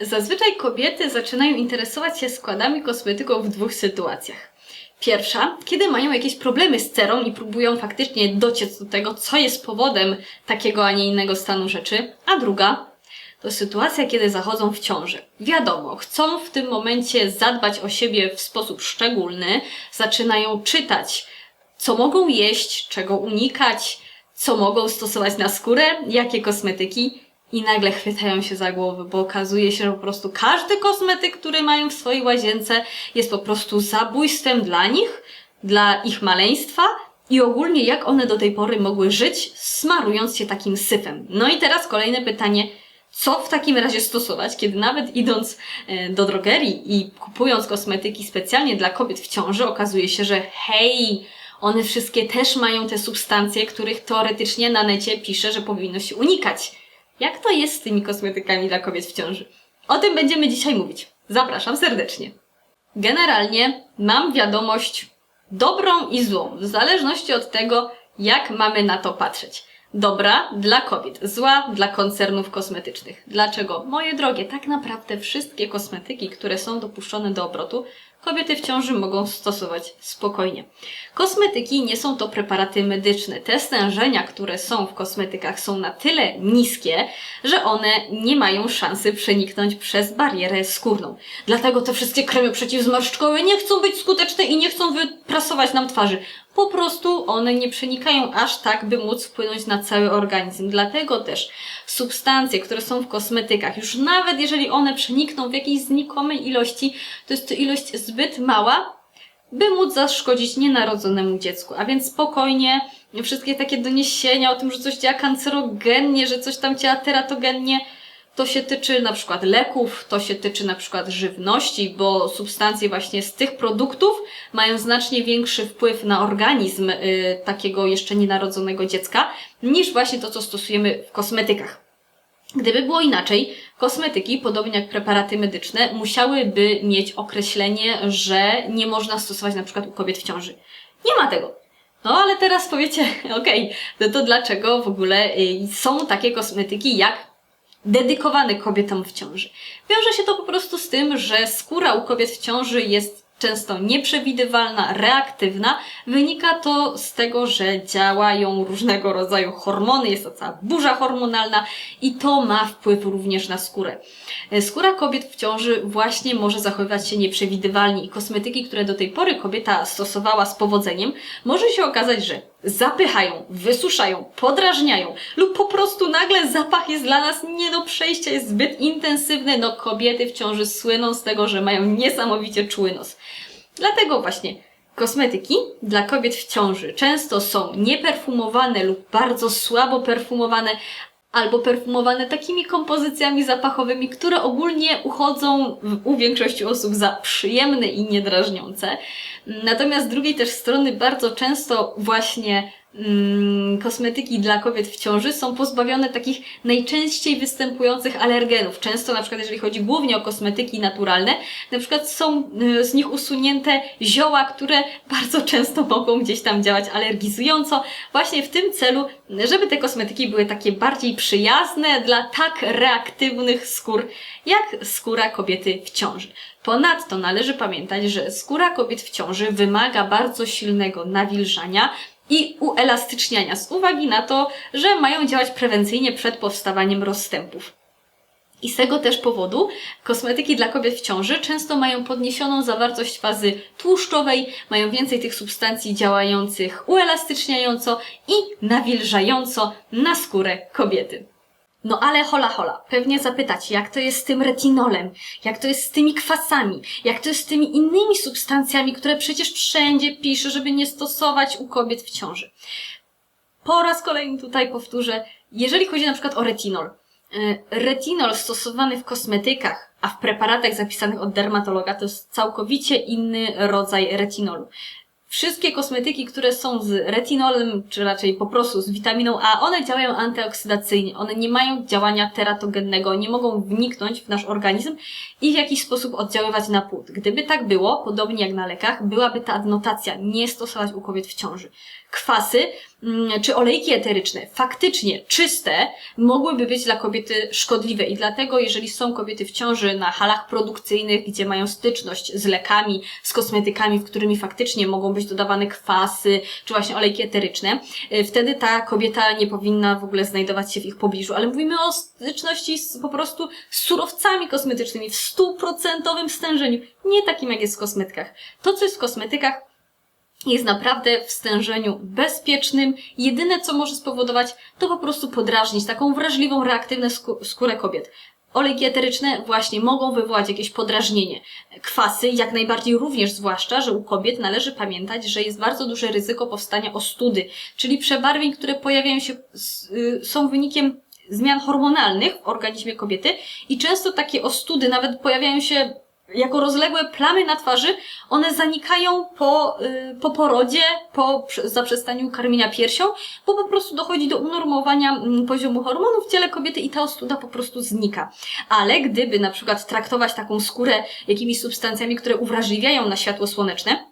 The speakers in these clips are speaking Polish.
Zazwyczaj kobiety zaczynają interesować się składami kosmetyków w dwóch sytuacjach. Pierwsza, kiedy mają jakieś problemy z cerą i próbują faktycznie dociec do tego, co jest powodem takiego, a nie innego stanu rzeczy. A druga, to sytuacja, kiedy zachodzą w ciąży. Wiadomo, chcą w tym momencie zadbać o siebie w sposób szczególny, zaczynają czytać, co mogą jeść, czego unikać, co mogą stosować na skórę, jakie kosmetyki i nagle chwytają się za głowy, bo okazuje się, że po prostu każdy kosmetyk, który mają w swojej łazience jest po prostu zabójstwem dla nich, dla ich maleństwa i ogólnie jak one do tej pory mogły żyć, smarując się takim syfem. No i teraz kolejne pytanie, co w takim razie stosować, kiedy nawet idąc e, do drogerii i kupując kosmetyki specjalnie dla kobiet w ciąży, okazuje się, że hej, one wszystkie też mają te substancje, których teoretycznie na necie pisze, że powinno się unikać. Jak to jest z tymi kosmetykami dla kobiet w ciąży? O tym będziemy dzisiaj mówić. Zapraszam serdecznie. Generalnie mam wiadomość dobrą i złą, w zależności od tego, jak mamy na to patrzeć. Dobra dla kobiet, zła dla koncernów kosmetycznych. Dlaczego? Moje drogie, tak naprawdę wszystkie kosmetyki, które są dopuszczone do obrotu, kobiety w ciąży mogą stosować spokojnie. Kosmetyki nie są to preparaty medyczne. Te stężenia, które są w kosmetykach są na tyle niskie, że one nie mają szansy przeniknąć przez barierę skórną. Dlatego te wszystkie kremy przeciwzmarszczkowe nie chcą być skuteczne i nie chcą wyprasować nam twarzy. Po prostu one nie przenikają aż tak, by móc wpłynąć na cały organizm. Dlatego też substancje, które są w kosmetykach, już nawet jeżeli one przenikną w jakiejś znikomej ilości, to jest to ilość zbyt mała, by móc zaszkodzić nienarodzonemu dziecku. A więc spokojnie, wszystkie takie doniesienia o tym, że coś działa kancerogennie, że coś tam działa teratogennie, to się tyczy na przykład leków, to się tyczy na przykład żywności, bo substancje właśnie z tych produktów mają znacznie większy wpływ na organizm y, takiego jeszcze nienarodzonego dziecka, niż właśnie to, co stosujemy w kosmetykach. Gdyby było inaczej, kosmetyki, podobnie jak preparaty medyczne, musiałyby mieć określenie, że nie można stosować na przykład u kobiet w ciąży. Nie ma tego. No ale teraz powiecie, okej, no to dlaczego w ogóle y, są takie kosmetyki jak dedykowane kobietom w ciąży? Wiąże się to po prostu z tym, że skóra u kobiet w ciąży jest często nieprzewidywalna, reaktywna. Wynika to z tego, że działają różnego rodzaju hormony, jest to cała burza hormonalna i to ma wpływ również na skórę. Skóra kobiet w ciąży właśnie może zachowywać się nieprzewidywalnie i kosmetyki, które do tej pory kobieta stosowała z powodzeniem, może się okazać, że zapychają, wysuszają, podrażniają lub po prostu nagle zapach jest dla nas nie do przejścia, jest zbyt intensywny. No kobiety w ciąży słyną z tego, że mają niesamowicie czuły nos. Dlatego właśnie kosmetyki dla kobiet w ciąży często są nieperfumowane lub bardzo słabo perfumowane, albo perfumowane takimi kompozycjami zapachowymi, które ogólnie uchodzą u większości osób za przyjemne i niedrażniące. Natomiast z drugiej też strony bardzo często właśnie mm, kosmetyki dla kobiet w ciąży są pozbawione takich najczęściej występujących alergenów. Często na przykład jeżeli chodzi głównie o kosmetyki naturalne, na przykład są y, z nich usunięte zioła, które bardzo często mogą gdzieś tam działać alergizująco. Właśnie w tym celu, żeby te kosmetyki były takie bardziej przyjazne dla tak reaktywnych skór, jak skóra kobiety w ciąży. Ponadto należy pamiętać, że skóra kobiet w ciąży wymaga bardzo silnego nawilżania, i uelastyczniania z uwagi na to, że mają działać prewencyjnie przed powstawaniem rozstępów. I z tego też powodu kosmetyki dla kobiet w ciąży często mają podniesioną zawartość fazy tłuszczowej, mają więcej tych substancji działających uelastyczniająco i nawilżająco na skórę kobiety. No ale hola hola, pewnie zapytacie, jak to jest z tym retinolem, jak to jest z tymi kwasami, jak to jest z tymi innymi substancjami, które przecież wszędzie pisze, żeby nie stosować u kobiet w ciąży. Po raz kolejny tutaj powtórzę, jeżeli chodzi na przykład o retinol, e, retinol stosowany w kosmetykach, a w preparatach zapisanych od dermatologa to jest całkowicie inny rodzaj retinolu. Wszystkie kosmetyki, które są z retinolem, czy raczej po prostu z witaminą A, one działają antyoksydacyjnie. One nie mają działania teratogennego, nie mogą wniknąć w nasz organizm i w jakiś sposób oddziaływać na płód. Gdyby tak było, podobnie jak na lekach, byłaby ta adnotacja nie stosować u kobiet w ciąży. Kwasy czy olejki eteryczne, faktycznie czyste, mogłyby być dla kobiety szkodliwe i dlatego, jeżeli są kobiety w ciąży na halach produkcyjnych, gdzie mają styczność z lekami, z kosmetykami, w którymi faktycznie mogą być dodawane kwasy, czy właśnie olejki eteryczne, y, wtedy ta kobieta nie powinna w ogóle znajdować się w ich pobliżu. Ale mówimy o styczności z, po prostu z surowcami kosmetycznymi w stuprocentowym stężeniu, nie takim jak jest w kosmetykach. To, co jest w kosmetykach, jest naprawdę w stężeniu bezpiecznym. Jedyne, co może spowodować, to po prostu podrażnić taką wrażliwą, reaktywną skó- skórę kobiet. Olejki eteryczne właśnie mogą wywołać jakieś podrażnienie. Kwasy jak najbardziej również, zwłaszcza, że u kobiet należy pamiętać, że jest bardzo duże ryzyko powstania ostudy, czyli przebarwień, które pojawiają się, y, są wynikiem zmian hormonalnych w organizmie kobiety i często takie ostudy nawet pojawiają się jako rozległe plamy na twarzy, one zanikają po, y, po porodzie, po prze- zaprzestaniu karmienia piersią, bo po prostu dochodzi do unormowania mm, poziomu hormonów w ciele kobiety i ta ostuda po prostu znika. Ale gdyby na przykład traktować taką skórę jakimiś substancjami, które uwrażliwiają na światło słoneczne,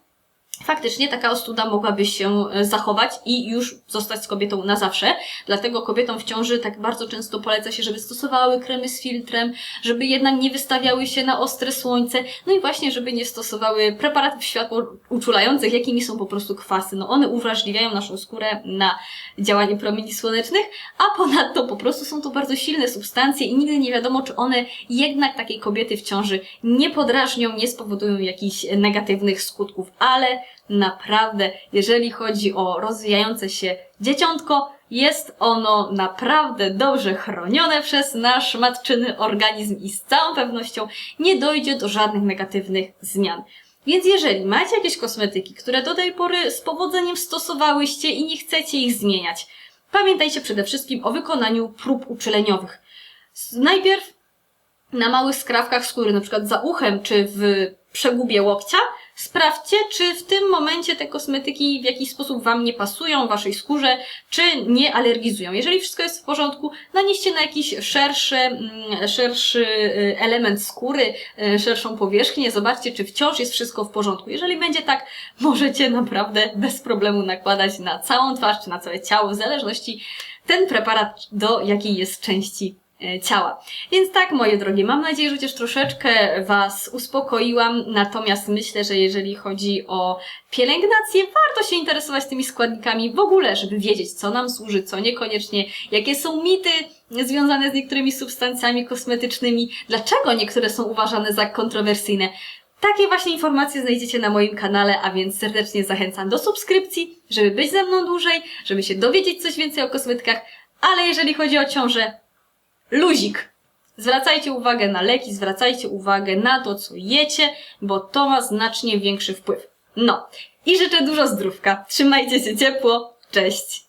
faktycznie taka ostuda mogłaby się e, zachować i już zostać z kobietą na zawsze. Dlatego kobietom w ciąży tak bardzo często poleca się, żeby stosowały kremy z filtrem, żeby jednak nie wystawiały się na ostre słońce, no i właśnie, żeby nie stosowały preparatów światło uczulających, jakimi są po prostu kwasy. No one uwrażliwiają naszą skórę na działanie promieni słonecznych, a ponadto po prostu są to bardzo silne substancje i nigdy nie wiadomo, czy one jednak takiej kobiety w ciąży nie podrażnią, nie spowodują jakichś negatywnych skutków, ale naprawdę, jeżeli chodzi o rozwijające się dzieciątko, jest ono naprawdę dobrze chronione przez nasz matczyny organizm i z całą pewnością nie dojdzie do żadnych negatywnych zmian. Więc jeżeli macie jakieś kosmetyki, które do tej pory z powodzeniem stosowałyście i nie chcecie ich zmieniać, pamiętajcie przede wszystkim o wykonaniu prób uczeleniowych. Najpierw na małych skrawkach skóry, na przykład za uchem czy w przegubie łokcia, sprawdźcie, czy w tym momencie te kosmetyki w jakiś sposób Wam nie pasują, Waszej skórze, czy nie alergizują. Jeżeli wszystko jest w porządku, nanieście na jakiś szerszy, mm, szerszy y, element skóry, y, szerszą powierzchnię, zobaczcie, czy wciąż jest wszystko w porządku. Jeżeli będzie tak, możecie naprawdę bez problemu nakładać na całą twarz, czy na całe ciało, w zależności ten preparat do jakiej jest części ciała. Więc tak, moje drogie, mam nadzieję, że chociaż troszeczkę Was uspokoiłam, natomiast myślę, że jeżeli chodzi o pielęgnację, warto się interesować tymi składnikami w ogóle, żeby wiedzieć, co nam służy, co niekoniecznie, jakie są mity związane z niektórymi substancjami kosmetycznymi, dlaczego niektóre są uważane za kontrowersyjne. Takie właśnie informacje znajdziecie na moim kanale, a więc serdecznie zachęcam do subskrypcji, żeby być ze mną dłużej, żeby się dowiedzieć coś więcej o kosmetykach, ale jeżeli chodzi o ciążę, luzik. Zwracajcie uwagę na leki, zwracajcie uwagę na to, co jecie, bo to ma znacznie większy wpływ. No i życzę dużo zdrówka. Trzymajcie się ciepło. Cześć!